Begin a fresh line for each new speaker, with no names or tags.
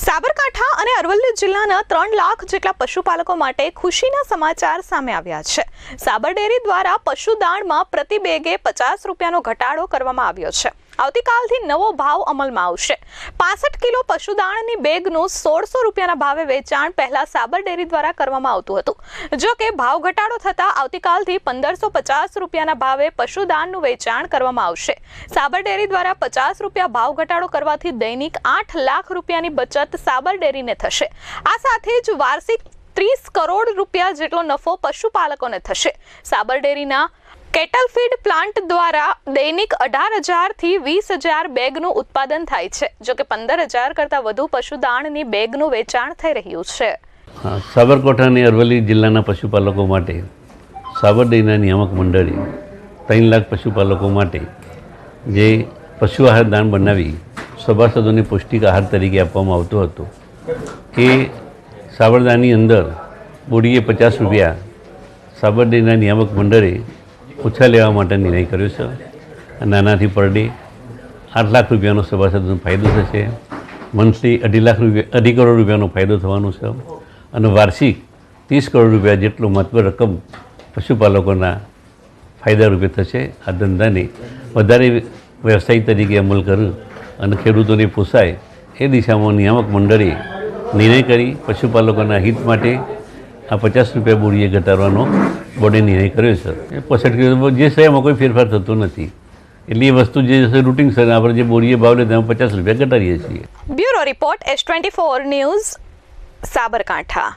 સાબરકાંઠા અને અરવલ્લી જિલ્લાના ત્રણ લાખ જેટલા પશુપાલકો માટે ખુશીના સમાચાર સામે આવ્યા છે. સાબર ડેરી દ્વારા પશુદાણમાં પ્રતિ બેગે પચાસ રૂપિયાનો ઘટાડો કરવામાં આવ્યો છે. આવતીકાલથી નવો ભાવ અમલમાં આવશે. પાસઠ કિલો પશુદાણની બેગનું સોળસો રૂપિયાના ભાવે વેચાણ પહેલા સાબર ડેરી દ્વારા કરવામાં આવતું હતું. જો કે ભાવ ઘટાડો થતાં આવતીકાલથી પંદરસો પચાસ રૂપિયાના ભાવે પશુદાણનું વેચાણ કરવામાં આવશે. સાબર ડેરી દ્વારા પચાસ રૂપિયા ભાવ ઘટાડો કરવાથી દૈનિક આઠ લાખ રૂપિયાની બચત સાબર ડેરીને થશે. આ સાથે જ વાર્ષિક ત્રીસ કરોડ રૂપિયા જેટલો નફો પશુપાલકોને થશે. સાબર ડેરીના કેટલ ફીડ પ્લાન્ટ દ્વારા દૈનિક અઢાર હજારથી વીસ હજાર બેગનું ઉત્પાદન થાય છે, જો કે પંદર હજાર કરતાં વધુ પશુદાણની બેગનું વેચાણ થઈ રહ્યું છે.
સાબરકાંઠાની અરવલ્લી જિલ્લાના પશુપાલકો માટે સાબર ડેરીના નિયામક મંડળે ત્રણ લાખ પશુપાલકો માટે જે પશુ આહાર દાન બનાવી સભાસદોને પૌષ્ટિક આહાર તરીકે આપવામાં આવતો હતો એ સાબરદાની અંદર બોડીએ પચાસ રૂપિયા સાબર ડેરીના નિયામક મંડળે ઓછા લેવા માટે નિર્ણય કર્યો છે નાનાથી પર ડે આઠ લાખ રૂપિયાનો સભાસદનો ફાયદો થશે. મંથલી અઢી લાખ રૂપિયા, અઢી કરોડ રૂપિયાનો ફાયદો થવાનો છે અને વાર્ષિક ત્રીસ કરોડ રૂપિયા જેટલો મહત્વ રકમ પશુપાલકોના ફાયદા રૂપે થશે. આ ધંધાને વધારે વ્યવસાય તરીકે અમલ કરું અને ખેડૂતોને પોસાય એ દિશામાં નિયામક મંડળે નિર્ણય કરી પશુપાલકોના હિત માટે આ પચાસ રૂપિયા બોરીએ ઘટાડવાનો બોર્ડે નિર્ણય કર્યો છે. એ પોસઠ કર્યો જે છે એમાં કોઈ ફેરફાર થતો નથી. એટલે એ વસ્તુ જે છે રૂટિન સર આપણે જે બોરીએ ભાવ લે પચાસ રૂપિયા ઘટાડીએ છીએ.
Bureau report S twenty four news Sabarkantha.